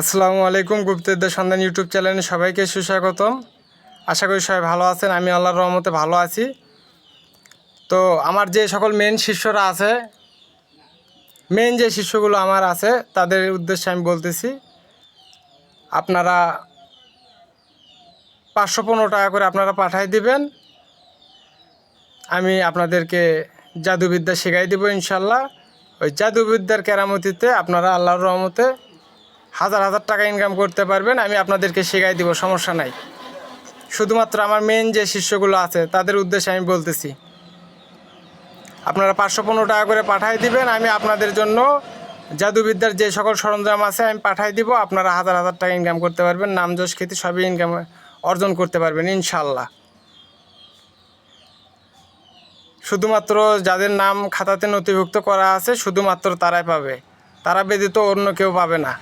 আসসালামু আলাইকুম গুপ্তদের সন্ধান ইউটিউব চ্যানেলে সবাইকে সুস্বাগতম। আশা করি সবাই ভালো আছেন, আমি আল্লাহর রহমতে ভালো আছি। তো আমার যে সকল মেন শিষ্যরা আছে মেন যে শিষ্যগুলো আমার আছে, তাদের উদ্দেশ্যে আমি বলতেছি, আপনারা পাঁচশো পনেরো টাকা করে আপনারা পাঠাই দিবেন। আমি আপনাদেরকে জাদুবিদ্যা শেখাই দেবো ইনশাল্লাহ। ওই জাদুবিদ্যার কেরামতিতে আপনারা আল্লাহর রহমতে হাজার হাজার টাকা ইনকাম করতে পারবেন, আমি আপনাদেরকে শেখাই দিব, সমস্যা নাই। শুধুমাত্র আমার মেন যে শিষ্যগুলো আছে, তাদের উদ্দেশ্যে আমি বলতেছি। আপনারা পাঁচশো পনেরো টাকা করে পাঠাই দিবেন, আমি আপনাদের জন্য জাদুবিদ্যার যে সকল সরঞ্জাম আছে, আমি পাঠাই দিব, আপনারা হাজার হাজার টাকা ইনকাম করতে পারবেন, নাম, যশ, খ্যাতি, সবই ইনকাম অর্জন করতে পারবেন ইনশাল্লাহ শুধুমাত্র যাদের নাম খাতাতে নথিভুক্ত করা আছে, শুধুমাত্র তারাই পাবে। তারা ব্যতীত অন্য কেউ পাবে না।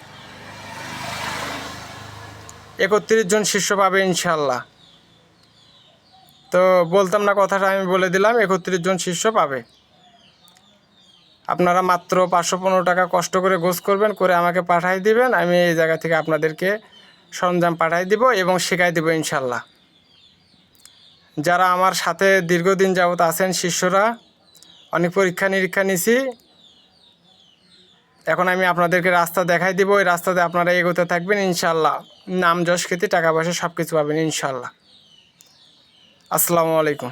একত্রিশ জন শিষ্য পাবে ইনশাল্লাহ তো বলতাম না কথাটা, আমি বলে দিলাম, একত্রিশ জন শিষ্য পাবে। আপনারা মাত্র পাঁচশো পনেরো টাকা কষ্ট করে গোস করবেন, করে আমাকে পাঠাই দিবেন, আমি এই জায়গা থেকে আপনাদেরকে সরঞ্জাম পাঠাই দিব এবং শেখাই দিব ইনশাল্লাহ যারা আমার সাথে দীর্ঘদিন যাবত আছেন শিষ্যরা, অনেক পরীক্ষা নিরীক্ষা নিছি এখন আমি আপনাদেরকে রাস্তা দেখাই দিব। ওই রাস্তাতে আপনারা এগোতে থাকবেন ইনশাল্লাহ নাম, যশ খেতে টাকা পয়সা সব কিছু পাবেন ইনশাল্লাহ আসসালামু আলাইকুম।